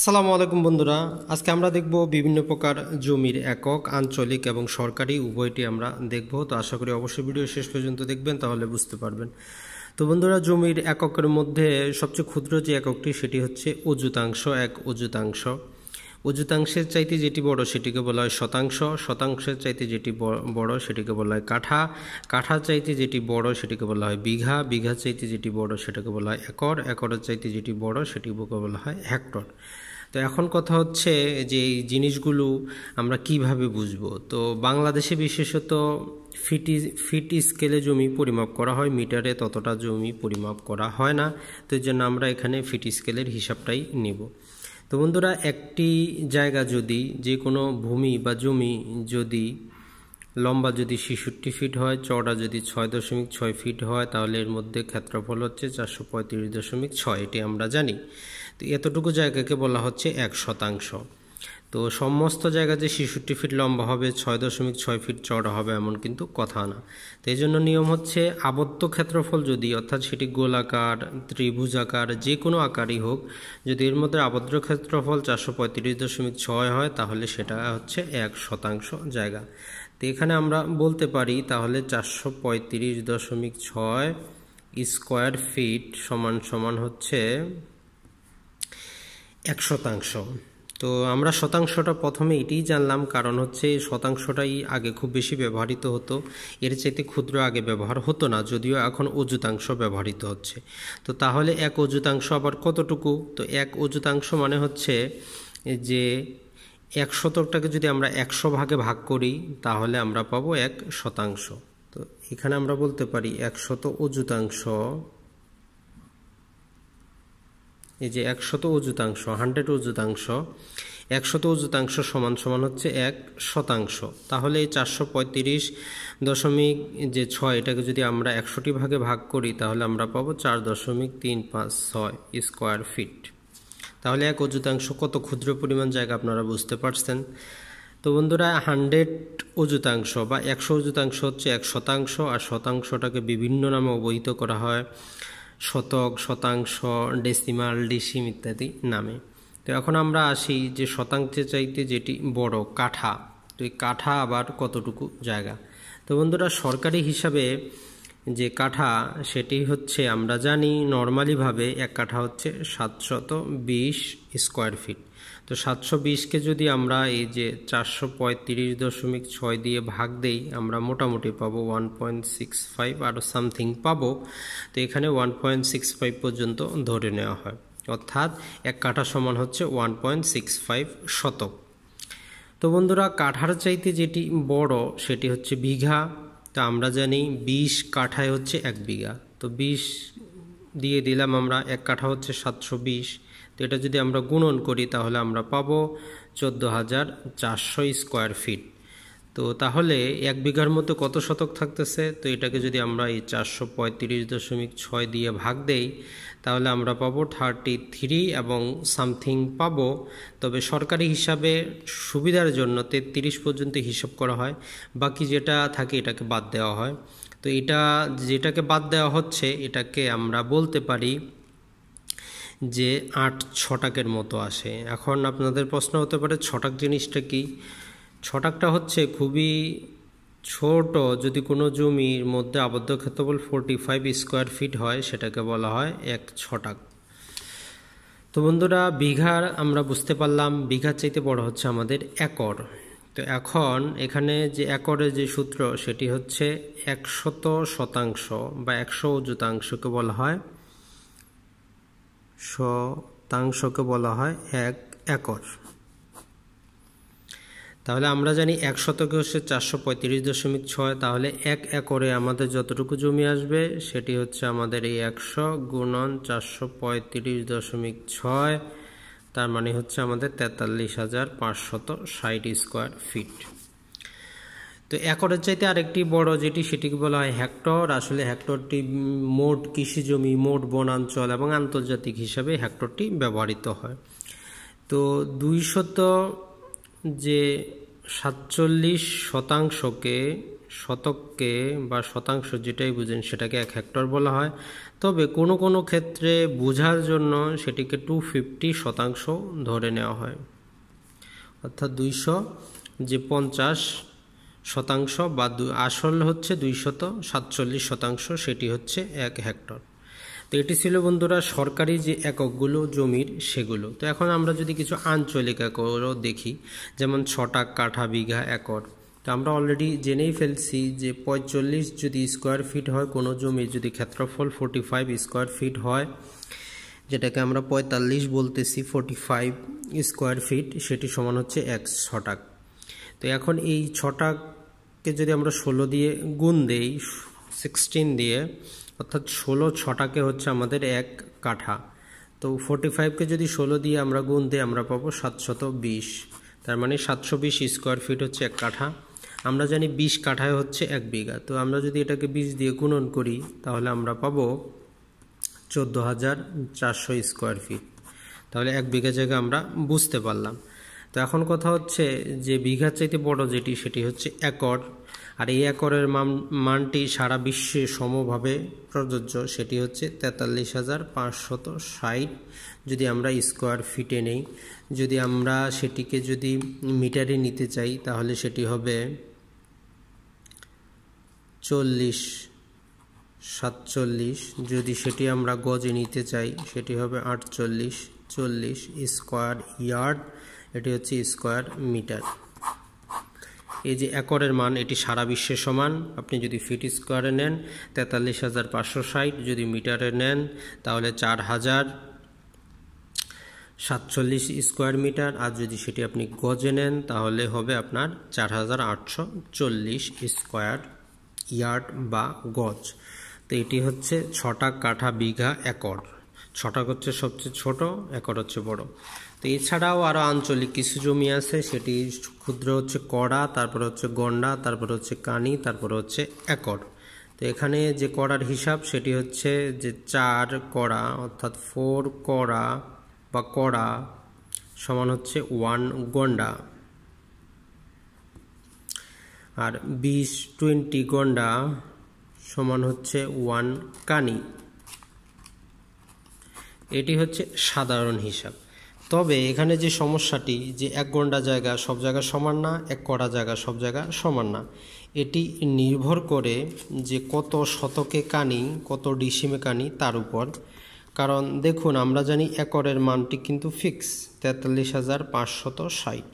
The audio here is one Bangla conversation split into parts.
আসসালামু আলাইকুম বন্ধুরা। আজকে আমরা দেখব বিভিন্ন প্রকার জমির একক, আঞ্চলিক এবং সরকারি, উভয়টি আমরা দেখব। তো আশা করি অবশ্যই ভিডিও শেষ পর্যন্ত দেখবেন, তাহলে বুঝতে পারবেন। তো বন্ধুরা, জমির এককের মধ্যে সবচেয়ে ক্ষুদ্র যে এককটি, সেটি হচ্ছে অযুতাংশ, এক অযুতাংশ। অযুতাংশের চাইতে যেটি বড়, সেটিকে বলা হয় শতাংশ। শতাংশের চাইতে যেটি বড়, সেটিকে বলা হয় কাঠা। কাঠার চাইতে যেটি বড়, সেটিকে বলা হয় বিঘা। বিঘার চাইতে যেটি বড়, সেটাকে বলা হয় একর। একরের চাইতে যেটি বড়, সেটিকে বলা হয় হেক্টর। তো এখন কথা হচ্ছে যে এই জিনিসগুলো আমরা কীভাবে বুঝব? তো বাংলাদেশে বিশেষত ফিটি ফিট স্কেলে জমি পরিমাপ করা হয়, মিটারে ততটা জমি পরিমাপ করা হয় না, তো এই জন্য আমরা এখানে ফিট স্কেলের হিসাবটাই নেব। তো বন্ধুরা, একটি জায়গা যদি, যে কোনো ভূমি বা জমি যদি লম্বা যদি ছেষট্টি ফিট হয়, চওড়া যদি ছয় দশমিক ছয় ফিট হয়, তাহলে এর মধ্যে ক্ষেত্রফল হচ্ছে চারশো পঁয়ত্রিশ দশমিক ছয়, এটি আমরা জানি। তো এতটুকু জায়গাকে বলা হচ্ছে এক শতাংশ। তো সমস্ত জায়গা যে ছেষট্টি ফিট লম্বা হবে, ছয় দশমিক ছয় ফিট চড়া হবে এমন কিন্তু কথা না। তো এই জন্য নিয়ম হচ্ছে আবদ্ধ ক্ষেত্রফল যদি, অর্থাৎ সেটি গোলাকার ত্রিভুজাকার যে কোনো আকারই হোক, যদি এর মধ্যে আবদ্ধ ক্ষেত্রফল চারশো পঁয়ত্রিশ দশমিক ছয় হয়, তাহলে সেটা হচ্ছে এক শতাংশ জায়গা। তো এখানে আমরা বলতে পারি, তাহলে চারশো পঁয়ত্রিশ দশমিক ছয় স্কোয়ার ফিট সমান সমান হচ্ছে এক শতাংশ। তো আমরা শতাংশটা প্রথমে এটিই জানলাম, কারণ হচ্ছে শতাংশটাই আগে খুব বেশি ব্যবহৃত হতো। এর চাইতে ক্ষুদ্র আগে ব্যবহার হতো না, যদিও এখন অযুতাংশ ব্যবহৃত হচ্ছে। তো তাহলে এক অযুতাংশ আবার কতটুকু? তো এক অযুতাংশ মানে হচ্ছে যে এক শতকটাকে যদি আমরা একশো ভাগে ভাগ করি, তাহলে আমরা পাবো এক শতাংশ। তো এখানে আমরা বলতে পারি, একশত অযুতাংশ এই যে একশত অযুতাংশ, হান্ড্রেড অযুতাংশ, একশত অযুতাংশ সমান সমান হচ্ছে এক শতাংশ। তাহলে এই চারশো পঁয়ত্রিশ দশমিক যে ছয়, এটাকে যদি আমরা একশোটি ভাগে ভাগ করি, তাহলে আমরা পাবো চার দশমিক তিন পাঁচ ছয় স্কোয়ার ফিট। তাহলে এক অযুতাংশ কত ক্ষুদ্র পরিমাণ জায়গা আপনারা বুঝতে পারছেন? তো বন্ধুরা, হান্ড্রেড অযুতাংশ বা একশো অযুতাংশ হচ্ছে এক শতাংশ, আর শতাংশটাকে বিভিন্ন নামে অবহিত করা হয়। শতক, শতাংশ ডেসিমাল ডিসিম ইত্যাদি নামে। তো এখন আমরা আসি যে শতাংশে চাইতে যেটি বড়, কাঠা। তো এই কাঠা আবার কতটুকু জায়গা? তো বন্ধুরা, সরকারি হিসাবে যে কাঠা, সেটি হচ্ছে, আমরা জানি নর্মালিভাবে এক কাঠা হচ্ছে সাতশত বিশ স্কোয়ার ফিট তো সাতশো বিশকে যদি আমরা এই যে চারশো পঁয়ত্রিশ দশমিক ছয় দিয়ে ভাগ দেই, আমরা মোটামুটি পাবো ওয়ান পয়েন্ট সিক্স ফাইভ আরও সামথিং পাবো। তো এখানে ওয়ান পয়েন্ট সিক্স ফাইভ পর্যন্ত ধরে নেওয়া হয়। অর্থাৎ এক কাঠা সমান হচ্ছে ওয়ান পয়েন্ট সিক্স ফাইভ শতক। তো বন্ধুরা, কাঠার চাইতে যেটি বড় সেটি হচ্ছে বিঘা। তো আমরা জানি বিশ কাঠায় হচ্ছে এক বিঘা। তো বিশ দিয়ে দিলাম আমরা, এক কাঠা হচ্ছে সাতশো বিশ। তো এটা যদি আমরা গুণন করি, তাহলে আমরা পাবো চোদ্দ হাজার চারশো স্কোয়ার ফিট তো তাহলে এক বিঘার মধ্যে কত শতক থাকতেছে? তো এটাকে যদি আমরা এই চারশো পঁয়ত্রিশ দশমিক ছয় দিয়ে ভাগ দেই, তাহলে আমরা পাবো থার্টি থ্রি এবং সামথিং পাবো। তবে সরকারি হিসাবে সুবিধার জন্য তেত্রিশ পর্যন্ত হিসাব করা হয়, বাকি যেটা থাকে এটাকে বাদ দেওয়া হয়। তো এটা যেটাকে বাদ দেওয়া হচ্ছে, এটাকে আমরা বলতে পারি যে আট ছটাকের মতো আসে। এখন আপনাদের প্রশ্ন হতে পারে, ছটাক জিনিসটা কি? ছটাকটা হচ্ছে খুবই ছোট, যদি কোনো জমির মধ্যে আবদ্ধ ক্ষেত্রফল ফোরটি ফাইভ স্কোয়ার ফিট হয়, সেটাকে বলা হয় এক ছটাক। তো বন্ধুরা, বিঘার আমরা বুঝতে পারলাম, বিঘার চাইতে বড় হচ্ছে আমাদের একর। তো এখন এখানে যে একরের যে সূত্র, সেটি হচ্ছে একশত শতাংশ বা একশো অযুতাংশকে বলা হয়। শতাংশকে বলা হয় এক একর। তাহলে আমরা জানি এক শতকে হচ্ছে চারশো পঁয়ত্রিশ দশমিক ছয়। তাহলে এক একরে আমাদের যতটুকু জমি আসবে, সেটি হচ্ছে আমাদের এই একশো গুণন চারশো পঁয়ত্রিশ দশমিক ছয়। তার মানে হচ্ছে আমাদের তেতাল্লিশ হাজার পাঁচশত ষাট স্কোয়ার ফিট। তো একরের চাইতে আরেকটি বড় যেটি সেটিকে বলা হয় হেক্টর। আসলে হেক্টরটি মোট কৃষি জমি, মোট বনাঞ্চল এবং আন্তর্জাতিক হিসাবে হেক্টরটি ব্যবহৃত হয়। তো দুইশত যে সাতচল্লিশ শতাংশকে, শতককে বা শতাংশ যেটাই বুঝেন সেটাকে এক হেক্টর বলা হয়। তবে কোনো কোনো ক্ষেত্রে বোঝার জন্য সেটিকে টু ফিফটি শতাংশ ধরে নেওয়া হয়। অর্থাৎ দুইশো যে পঞ্চাশ শতাংশ বা আসল হচ্ছে দুইশত সাতচল্লিশ শতাংশ, সেটি হচ্ছে এক হেক্টর। তো এটি ছিল বন্ধুরা সরকারি যে এককগুলো জমির সেগুলো। তো এখন আমরা যদি কিছু আঞ্চলিক একরও দেখি, যেমন ছটা কাঠা বিঘা একর। তো আমরা অলরেডি জেনেই ফেলছি যে পঁয়তাল্লিশ যদি স্কোয়ার ফিট হয়, কোনো জমির যদি ক্ষেত্রফল ফোর্টি ফাইভ স্কোয়ার ফিট হয়, যেটাকে আমরা পঁয়তাল্লিশ বলতেছি ফোর্টি ফাইভ স্কোয়ার ফিট সেটি সমান হচ্ছে এক ছটাক তো এখন এই ছটাকে যদি আমরা ষোলো দিয়ে গুণ দেই সিক্সটিন দিয়ে, অর্থাৎ ষোলো ছটাকে হচ্ছে আমাদের এক কাঠা। তো ফোর্টি ফাইভকে যদি ষোলো দিয়ে আমরা গুণ দিই, আমরা পাবো সাতশত বিশ। তার মানে সাতশো বিশ স্কোয়ার ফিট হচ্ছে এক কাঠা। আমরা জানি বিশ কাঠায় হচ্ছে এক বিঘা। তো আমরা যদি এটাকে বিশ দিয়ে গুণন করি, তাহলে আমরা পাবো চোদ্দ হাজার চারশো স্কোয়ার ফিট তাহলে এক বিঘা জায়গা আমরা বুঝতে পারলাম। তো এখন কথা হচ্ছে যে বিঘার চাইতে বড় যেটি, সেটি হচ্ছে একর। আর এই একরের মানটি সারা বিশ্বে সমভাবে প্রযোজ্য, সেটি হচ্ছে তেতাল্লিশ হাজার পাঁচশত ষাট। যদি আমরা স্কোয়ার ফিটে নেই, যদি আমরা সেটিকে যদি মিটারে নিতে চাই, তাহলে সেটি হবে চল্লিশ সাতচল্লিশ। যদি সেটি আমরা গজে নিতে চাই, সেটি হবে আটচল্লিশ চল্লিশ স্কোয়ার ইয়ার্ড। এটি হচ্ছে স্কোয়ার মিটার। এই যে একরের মান, এটি সারা বিশ্বে সমান। আপনি যদি ফিট স্কোয়ারে নেন, তেতাল্লিশ হাজার পাঁচশো ষাট। যদি মিটারে নেন, তাহলে চার হাজার সাতচল্লিশ স্কোয়ার মিটার। আর যদি সেটি আপনি গজে নেন, তাহলে হবে আপনার চার হাজার আটশো চল্লিশ স্কোয়ার ইয়ার্ড বা গজ। তো এটি হচ্ছে ছটা কাঠা বিঘা একর। ছটা হচ্ছে সবচেয়ে ছোট, একর হচ্ছে বড়। তো এছাড়াও আরও আঞ্চলিক কিছু জমি আছে, সেটি ক্ষুদ্র হচ্ছে কড়া, তারপর হচ্ছে গন্ডা, তারপর হচ্ছে কানি, তারপর হচ্ছে একর। তো এখানে যে কড়ার হিসাব, সেটি হচ্ছে যে চার কড়া, অর্থাৎ ফোর কড়া বা কড়া সমান হচ্ছে ওয়ান গন্ডা। আর বিশ টোয়েন্টি গন্ডা সমান হচ্ছে ওয়ান কানি। এটি হচ্ছে সাধারণ হিসাব। তবে এখানে যে সমস্যাটি যে এক গন্ডা জায়গা সব জায়গা সমান না, এক কড়া জায়গা সব জায়গা সমান না, এটি নির্ভর করে যে কত শতকে কানি, কত ডিসিমে কানি তার উপর। কারণ দেখুন, আমরা জানি একরের মানটি কিন্তু ফিক্স, তেতাল্লিশ হাজার পাঁচশত ষাট।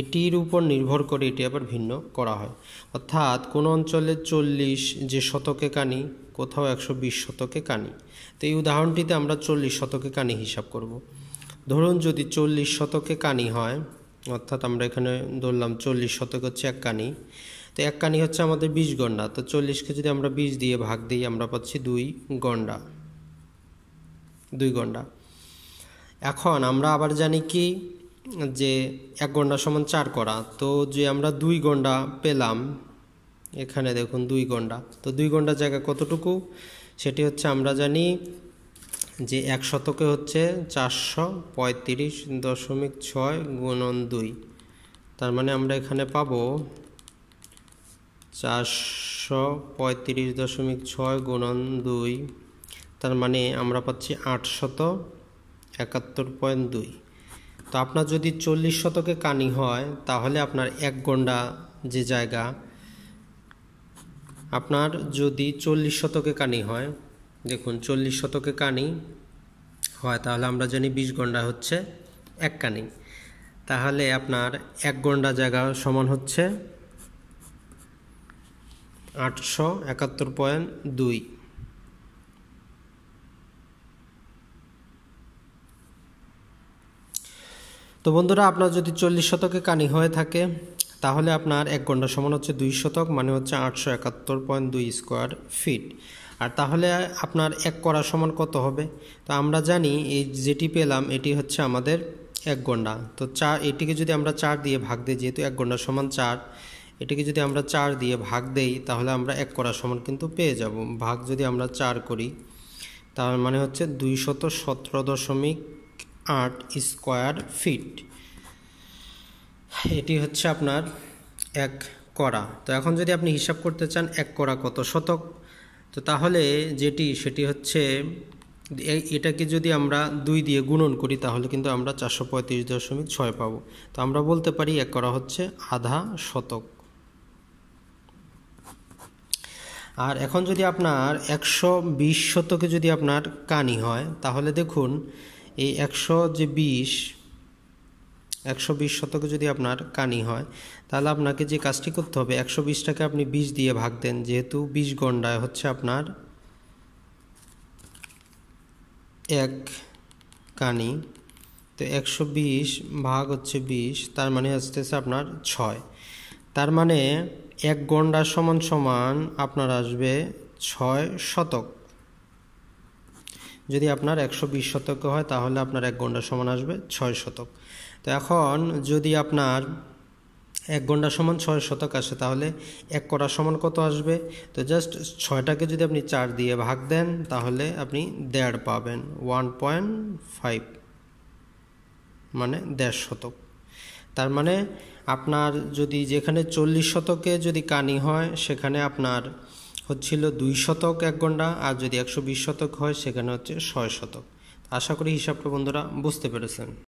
এটির উপর নির্ভর করে এটি আবার ভিন্ন করা হয়। অর্থাৎ কোন অঞ্চলে চল্লিশ যে শতকে কানি, কোথাও একশো বিশ শতকে কানি। তো এই উদাহরণটিতে আমরা চল্লিশ শতকে কানি হিসাব করব। ধরুন যদি চল্লিশ শতকে কানি হয়, অর্থাৎ আমরা এখানে ধরলাম চল্লিশ শতক হচ্ছে এক কানি, তো এক কানি হচ্ছে আমাদের বিশ গন্ডা, তো চল্লিশকে যদি আমরা বিশ দিয়ে ভাগ দিই, আমরা পাচ্ছি দুই গন্ডা দুই গন্ডা। এখন আমরা আবার জানি কি, যে এক গন্ডা সমান চার করা, তো যে আমরা দুই গন্ডা পেলাম, এখানে দেখুন দুই গন্ডা, তো দুই গন্ডা জায়গা কতটুকু? সেটি হচ্ছে আমরা জানি যে এক শতকে হচ্ছে চারশো পঁয়ত্রিশ দশমিক ছয় গুণন দুই। তার মানে আমরা এখানে পাবো চারশো পঁয়ত্রিশ দশমিক ছয় গুণন দুই। তার মানে আমরা পাচ্ছি আটশত একাত্তর পয়েন্ট দুই। তো আপনার যদি চল্লিশ শতকে কানি হয়, তাহলে আপনার এক গন্ডা যে জায়গা, আপনার যদি চল্লিশ শতকে কানি হয় দেখুন, চল্লিশ শতকে কানি হয়, তাহলে আমরা জানি বিশ গন্ডা হচ্ছে এক কানি। তাহলে আপনার এক গন্ডা জায়গা সমান হচ্ছে আটশো একাত্তর পয়েন্ট দুই। তো বন্ধুরা, আপনার যদি চল্লিশ শতকে কানি হয়ে থাকে, তাহলে আপনার এক ঘণ্টা সমান হচ্ছে দুই শতক মানে হচ্ছে আটশো একাত্তর পয়েন্ট দুই স্কোয়ার ফিট। আর তাহলে আপনার এক করা সমান কত হবে? তো আমরা জানি এই যেটি পেলাম, এটি হচ্ছে আমাদের এক গন্ডা। তো চার, এটিকে যদি আমরা চার দিয়ে ভাগ দিই, যেহেতু এক গন্ডা সমান চার, এটিকে যদি আমরা চার দিয়ে ভাগ দেই, তাহলে আমরা এক করা সমান কিন্তু পেয়ে যাব। ভাগ যদি আমরা চার করি, তার মানে হচ্ছে দুইশত সতেরো দশমিক আট স্কোয়ার ফিট। এটি হচ্ছে আপনার এক করা। তো এখন যদি আপনি হিসাব করতে চান, এক করা কত শতক? তো তাহলে যেটি, সেটি হচ্ছে এটাকে যদি আমরা দুই দিয়ে গুণন করি, তাহলে কিন্তু আমরা চারশো পঁয়ত্রিশ দশমিক ছয় পাবো। তো আমরা বলতে পারি, এক করা হচ্ছে আধা শতক। আর এখন যদি আপনার একশো বিশ শতকে যদি আপনার কানি হয়, তাহলে দেখুন, এই একশো যে বিশ একশো বিশ শতকে যদি আপনার কানি হয়, তাহলে আপনাকে যে কাজটি করতে হবে, একশো বিশটাকে আপনি বিশ দিয়ে ভাগ দেন, যেহেতু বিশ গন্ডায় হচ্ছে আপনার এক কানি। তো একশো বিশ ভাগ হচ্ছে বিশ, তার মানে আসতেছে আপনার ছয়। তার মানে এক গন্ডা সমান সমান আপনার আসবে ছয় শতক। যদি আপনার একশো বিশ শতক হয়, তাহলে আপনার এক গন্ডা সমান আসবে ছয় শতক। তো এখন যদি আপনার এক ঘণ্টা সমান ছয় শতক আসে, তাহলে এক করা সমান কত আসবে? তো জাস্ট ছয়টাকে যদি আপনি চার দিয়ে ভাগ দেন, তাহলে আপনি দেড় পাবেন ওয়ান পয়েন্ট ফাইভ মানে দেড় শতক। তার মানে আপনার যদি যেখানে চল্লিশ শতকে যদি কানি হয়, সেখানে আপনার হচ্ছিল দুই শতক এক ঘণ্টা, আর যদি একশো বিশ শতক হয়, সেখানে হচ্ছে ছয় শতক। আশা করি হিসাবটা বন্ধুরা বুঝতে পেরেছেন।